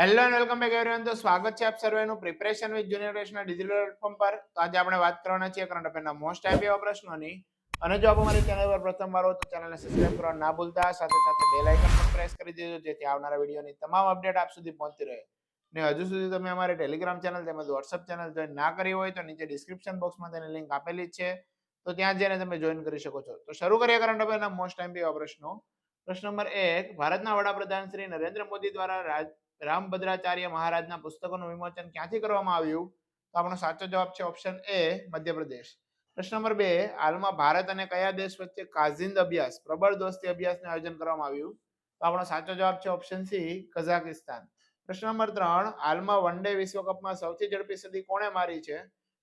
Hello and welcome back everyone તો સ્વાગત છે આપ સર્વેનું preparation with junior digital platform પર. તો આજે આપણે વાત કરવાના છીએ કરંટ અફેરના મોસ્ટ આઈપી એવા પ્રશ્નોની. અને જો આપ અમારી ચેનલ પર પ્રથમવાર હો તો ચેનલને સબસ્ક્રાઇબ કરવા ના ભૂલતા. સાથે સાથે બેલ આઇકન પણ પ્રેસ કરી દેજો, જેથી આવનારા વિડીયોની તમામ અપડેટ આપ સુધી પહોંચતી રહે. ને હજુ સુધી તમે અમારી ટેલિગ્રામ ચેનલ તેમજ વોટ્સઅપ ચેનલ જોઈન ના કરી હોય તો નીચે ડિસ્ક્રિપ્શન બોક્સમાં તેની લિંક આપેલી છે. તો ત્યાં જઈને તમે જોઈન કરી શકો છો. તો શરૂ કરીએ કરંટ અફેરના મોસ્ટ આઈપી એવા પ્રશ્નો. પ્રશ્ન નંબર એક, ભારતના વડાપ્રધાન શ્રી નરેન્દ્ર મોદી દ્વારા રામભદ્રાચાર્ય મહારાજના પુસ્તકોનું વિમોચન ક્યાંથી કરવામાં આવ્યું? તો આપણો સાચો જવાબ છે ઓપ્શન એ મધ્યપ્રદેશ. પ્રશ્ન નંબર બે, હાલમાં ભારત અને કયા દેશ વચ્ચે કાઝિંદ અભ્યાસ, પ્રબળ દોસ્તી અભ્યાસનું આયોજન કરવામાં આવ્યું? તો આપણો સાચો જવાબ છે ઓપ્શન સી કઝાકિસ્તાન પ્રશ્ન નંબર ત્રણ, હાલમાં વન ડે વિશ્વકપમાં સૌથી ઝડપી સદી કોણે મારી છે?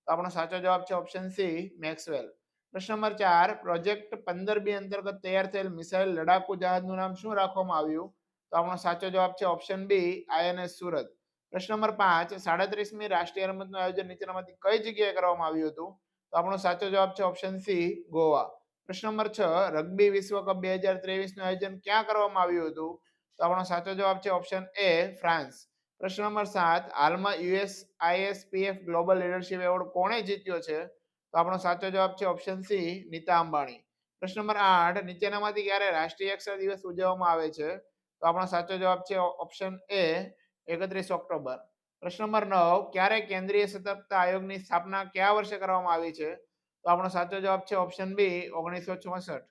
તો આપણો સાચો જવાબ છે ઓપ્શન સી મેક્સવેલ. પ્રશ્ન નંબર ચાર, પ્રોજેક્ટ પંદર બી અંતર્ગત તૈયાર થયેલ મિસાઇલ લડાકુ જહાજનું નામ શું રાખવામાં આવ્યું? તો આપણો સાચો જવાબ છે ઓપ્શન બી આઈએનએસ સુરત. પ્રશ્ન નંબર પાંચ, સાડત્રીસમી રાષ્ટ્રીય રમતનું આયોજન નીચેનામાંથી કઈ જગ્યાએ કરવામાં આવ્યું હતું? તો આપણો સાચો જવાબ છે ઓપ્શન સી ગોવા. પ્રશ્ન નંબર છ, રગ્બી વિશ્વકપ બે હજાર ત્રેવીસનું આયોજન ક્યાં કરવામાં આવ્યું હતું? તો આપણો સાચો જવાબ છે ઓપ્શન એ ફ્રાન્સ. પ્રશ્ન નંબર સાત, હાલમાં US ISPF global leadership award કોણે જીત્યો છે? તો આપણો સાચો જવાબ છે ઓપ્શન સી નીતા અંબાણી. પ્રશ્ન નંબર આઠ, નીચેનામાંથી ક્યારે રાષ્ટ્રીય અક્ષર દિવસ ઉજવવામાં આવે છે? તો આપણો સાચો જવાબ છે ઓપ્શન એ એકત્રીસ ઓક્ટોબર. પ્રશ્ન નંબર નવ, ક્યારે કેન્દ્રીય સતર્કતા આયોગની સ્થાપના કયા વર્ષે કરવામાં આવી છે? તો આપણો સાચો જવાબ છે ઓપ્શન બી ઓગણીસો ચોસઠ.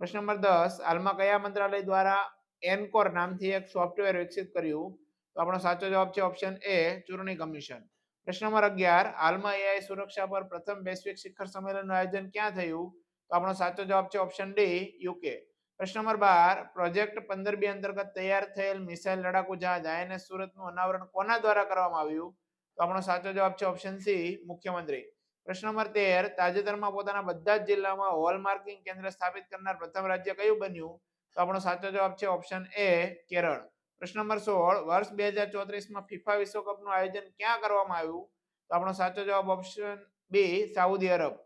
પ્રશ્ન નંબર દસ, હાલમાં કયા મંત્રાલય દ્વારા એનકોર નામથી એક સોફ્ટવેર વિકસિત કર્યું? તો આપણો સાચો જવાબ છે ઓપ્શન એ ચૂંટણી કમિશન. પ્રશ્ન નંબર અગિયાર, હાલમાં એઆઈ સુરક્ષા પર પ્રથમ વૈશ્વિક શિખર સંમેલનનું આયોજન ક્યાં થયું? તો આપણો સાચો જવાબ છે ઓપ્શન ડી યુકે પ્રશ્ન નંબર બાર, પ્રોજેક્ટ પંદર બી અંતર્ગત તૈયાર થયેલ મિસાઇલ લડાકુ જહાજ આઈએનએસ સુરતનું અનાવરણ કોના દ્વારા કરવામાં આવ્યું? તો આપણો સાચો જવાબ છે ઓપ્શન સી, મુખ્યમંત્રી. પ્રશ્ન નંબર તેર, તાજેતરમાં પોતાના બધા જ જિલ્લામાં હોલ માર્કિંગ કેન્દ્ર સ્થાપિત કરનાર પ્રથમ રાજ્ય કયું બન્યું? તો આપણો સાચો જવાબ છે ઓપ્શન એ, કેરળ. પ્રશ્ન નંબર સોળ, વર્ષ બે હજાર ચોત્રીસમાં ફિફા વિશ્વકપનું આયોજન ક્યાં કરવામાં આવ્યું? તો આપણો સાચો જવાબ ઓપ્શન બી, સાઉદી અરબ.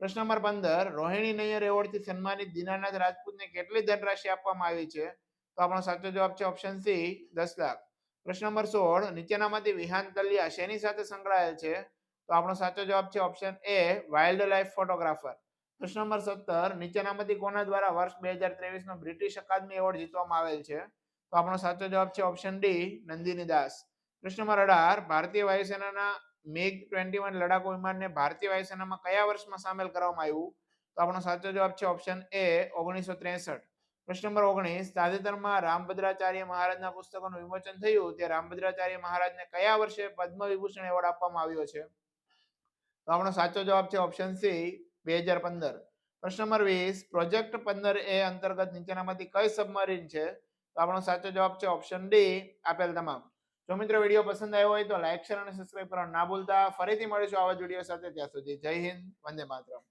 પ્રશ્ન નંબર પંદર, રોહિણી નૈયર એવોર્ડથી સન્માનિત દીનાનાથ રાજપૂતને કેટલી ધનરાશિ આપવામાં આવી છે? તો આપણો સાચો જવાબ છે ઓપ્શન સી દસ લાખ. પ્રશ્ન નંબર સોળ, નીચેનામાંથી વિહાન તલિયા શેની સાથે સંકળાયેલ છે? તો આપણો સાચો જવાબ છે option A wild life photographer પ્રશ્ન નંબર સત્તર, નીચેનામાંથી કોના દ્વારા વર્ષ બે હજાર ત્રેવીસનો બ્રિટિશ અકાદમી એવોર્ડ જીતવામાં આવેલ છે? તો આપણો સાચો જવાબ છે ઓપ્શન ડી નંદિની દાસ. પ્રશ્ન નંબર અઢાર, ભારતીય વાયુસેનાના મિગ ટ્વેન્ટી વન લડાકુ વિમાનને ભારતીય વાયુસેનામાં કયા વર્ષમાં સામેલ કરવામાં આવ્યું? તો આપણો સાચો જવાબ છે ઓપ્શન એ ઓગણીસો ત્રેસઠ. પ્રશ્ન નંબર ઓગણીસ, તાજેતરમાં રામભદ્રાચાર્ય મહારાજના પુસ્તકોનું વિમોચન થયું તે રામભદ્રાચાર્ય મહારાજને કયા વર્ષે પદ્મ વિભૂષણ એવોર્ડ આપવામાં આવ્યો છે? તો આપણો સાચો જવાબ છે ઓપ્શન સી, બે હજાર પંદર. પ્રશ્ન નંબર વીસ, પ્રોજેક્ટ પંદર એ અંતર્ગત નીચેનામાંથી કઈ સબમરીન છે? તો આપણો સાચો જવાબ છે ઓપ્શન ડી, આપેલ તમામ. જો મિત્રો વીડિયો પસંદ આવ્યો હોય તો લાઈક શેર અને સબસ્ક્રાઇબ કરવાનું ના ભૂલતા ફરીથી મળીશું આવા જ વીડિયો સાથે. ત્યાં સુધી જય હિન્દ, વંદે માતરમ.